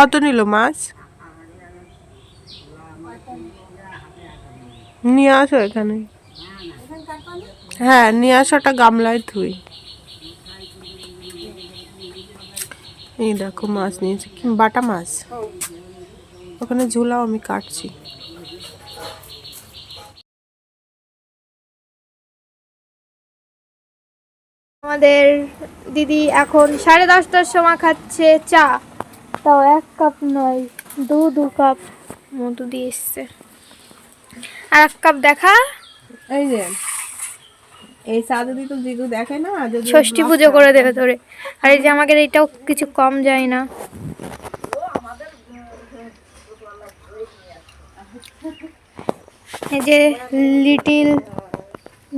কত নিল মাছ? নিয়ে আসো এখানে। হ্যাঁ নিয়ে আসো একটা গামলায় ধুই। এই দেখো মাছ নিয়েছে। বাটা মাছ? ওখানে ঝুলাও, আমি কাটছি। আমাদের দিদি এখন সাড়ে দশটার সময় খাচ্ছে চা। তাও এক কাপ নয় দু দু কাপ মধু দিয়ে এসছে। আর এক কাপ দেখা। এই যে এই চা যদি তো জিগু দেখে না যদি ষষ্ঠী পুজো করে দেবে তোরে আর এই যে আমাকে এইটাও কিছু কম যায় না। এই যে লিটিল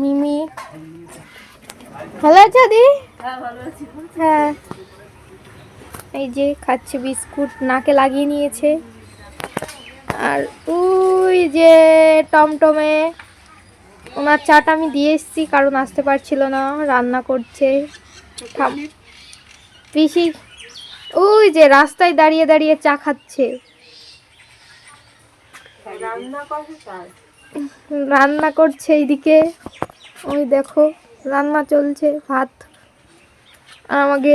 মিমি। ভালো আছো দি হ্যাঁ। এই যে খাচ্ছে বিস্কুট নাকে লাগিয়ে নিয়েছে। আর ওই যে টমটমে ওনার চাটা আমি দিয়ে এসেছি কারণ আসতে পারছিল না রান্না করছে। পিসি ওই যে রাস্তায় দাঁড়িয়ে দাঁড়িয়ে চা খাচ্ছে। রান্না করছে এইদিকে। ওই দেখো রান্না চলছে ভাত। আর আমাকে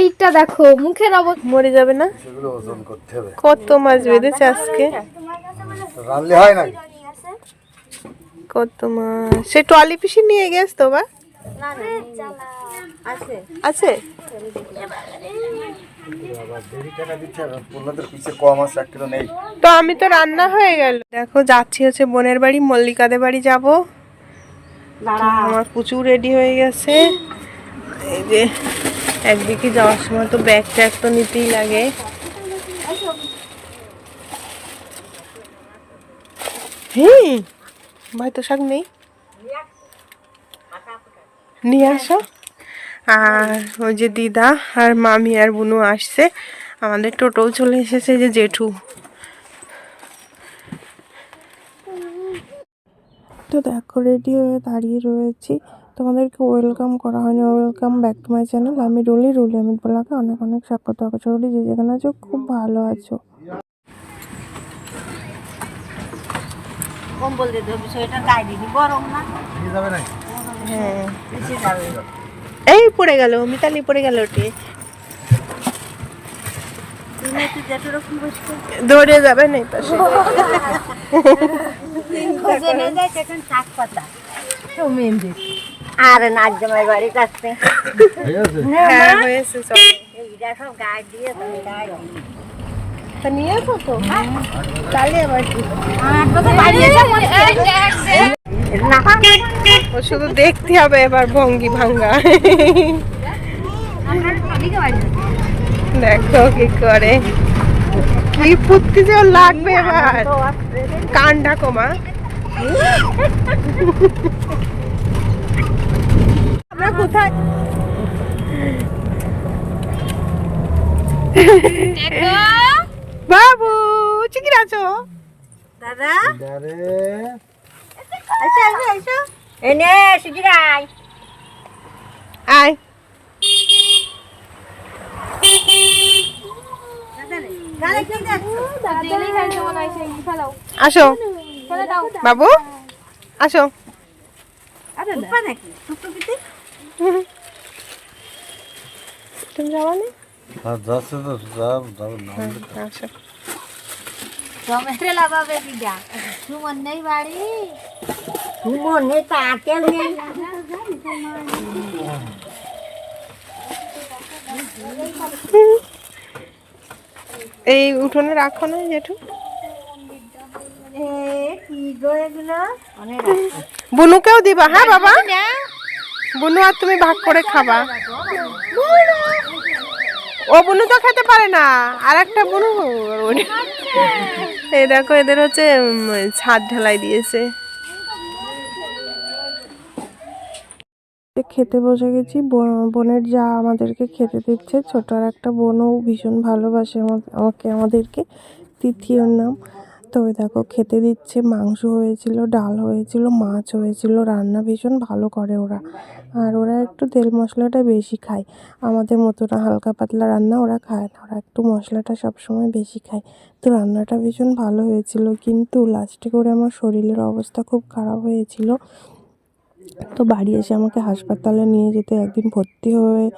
এইটা দেখো মুখের অবস্থা মরে যাবে না? সেগুলো ওজন করতে হবে। কত মাছ বেঁধেছে আজকে? রানলে হয় নাকি কত মাছ? সে টলি পিসি নিয়ে গেছ তো বা? আছে। তো আমি তো রান্না হয়ে গেল। দেখো যাচ্ছি হচ্ছে বোনের বাড়ি মল্লিকাদের বাড়ি যাব। আমার প্রচুর রেডি হয়ে গেছে। এই যে একদিকে যাওয়ার সময় তো ব্যাগ ট্যাগ তো নিতেই লাগে। হুম ভাই তো শাক নেই? নিয়ে আসো। আর ওই যে দিদা আর মামি আর বুনু আসছে, আমাদের টোটোও চলে এসেছে যে জেঠু। তো দেখো, রেডি হয়ে দাঁড়িয়ে রয়েছি। তোমাদেরকে ওয়েলকাম করা হয়নি। Welcome back to my channel আমি রুলি রুলি আমি বলাকে অনেক অনেক স্বাগত। আছো রুলি যে যেখানে আছো খুব ভালো আছো। কম্বল দিয়ে দেবো সোয়েটার গায়ে দিবি। গরম না? যাবে নাকি? হ্যাঁ এই পড়ে গেল মিতালি পড়ে গেল ওটি। দৌড়ে যাবে না পাশে। জেনে যায় সেখানে শাক পাতা। মেহেন্দি। আর নাচ জামাই বাড়ি ও শুধু দেখতে হবে এবার ভঙ্গি ভাঙ্গা। দেখো কি করে। কি ফুটতে যে লাগবে এবার। কান ডাকো মা। আমরা কোথায়? বাবু চিকির আছো দাদা? আরে এসো এসো এসো। এনে আয়। দাদা আসো। বাবু আসো। নাকি? টুকটুকিতে তুমি যাবা না? আর যাচ্ছে তো যাব যাব না আসো। টমেটো লাগাবে দিদা সুমন নেই বাড়ি। সুমন নেই তো আকেল নেই এই উঠোনে রাখো না জেঠু। বুনুকেও দিবা হ্যাঁ বাবা? বুনু, আর তুমি ভাগ করে খাবা। ও বুনু তো খেতে পারে না। আর একটা বুনু। এই দেখো, এদের হচ্ছে ছাদ ঢালাই দিয়েছে। খেতে বসে গেছি বোনের যা আমাদেরকে খেতে দিচ্ছে, ছোট আর একটা বোনও ভীষণ ভালোবাসে আমা- আমাকে, আমাদেরকে তিথি নাম। তো ওই দেখো, খেতে দিচ্ছে, মাংস হয়েছিল, ডাল হয়েছিল, মাছ হয়েছিল, রান্না ভীষণ ভালো করে ওরা। আর ওরা একটু তেল মশলাটা বেশি খায়। আমাদের মতো না, হালকা পাতলা রান্না ওরা খায় না। ওরা একটু মশলাটা সবসময় বেশি খায়। তো রান্নাটা ভীষণ ভালো হয়েছিল। কিন্তু লাস্টে করে আমার শরীরের অবস্থা খুব খারাপ হয়েছিল। তো বাড়ি এসে আমাকে হাসপাতালে নিয়ে যেতে একদিন ভর্তি হয়ে,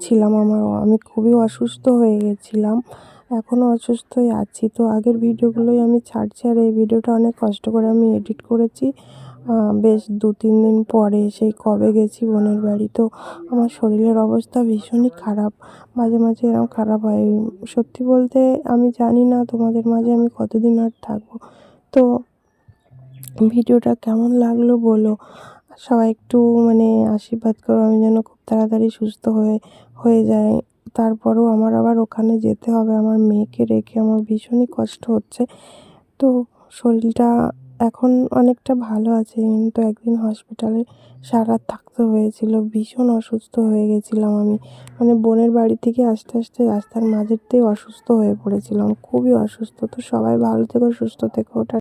ছিলাম আমার। আমি খুবই অসুস্থ হয়ে গেছিলাম। এখনও অসুস্থই আছি। তো আগের ভিডিওগুলোই আমি ছাড়ছি আর এই ভিডিওটা অনেক কষ্ট করে আমি এডিট করেছি। বেশ দু তিন দিন পরে সেই কবে গেছি বোনের বাড়ি। তো আমার শরীরের অবস্থা ভীষণই খারাপ। মাঝে মাঝে এরকম খারাপ হয়। সত্যি বলতে আমি জানি না তোমাদের মাঝে আমি কতদিন আর থাকব। তো ভিডিওটা কেমন লাগল বলো। সবাই একটু মানে আশীর্বাদ করো, আমি যেন খুব তাড়াতাড়ি সুস্থ হয়ে হয়ে যায় তারপরেও আমার আবার ওখানে যেতে হবে। আমার মেয়েকে রেখে আমার ভীষণই কষ্ট হচ্ছে। তো শরীরটা এখন অনেকটা ভালো আছে, কিন্তু একদিন হসপিটালে সারা থাকতে হয়েছিল। ভীষণ অসুস্থ হয়ে গেছিলাম আমি। মানে বোনের বাড়ি থেকে আস্তে আস্তে রাস্তার মাঝেতেই অসুস্থ হয়ে পড়েছিলাম। খুবই অসুস্থ। তো সবাই ভালো থেকো, সুস্থ থেকো। ওটা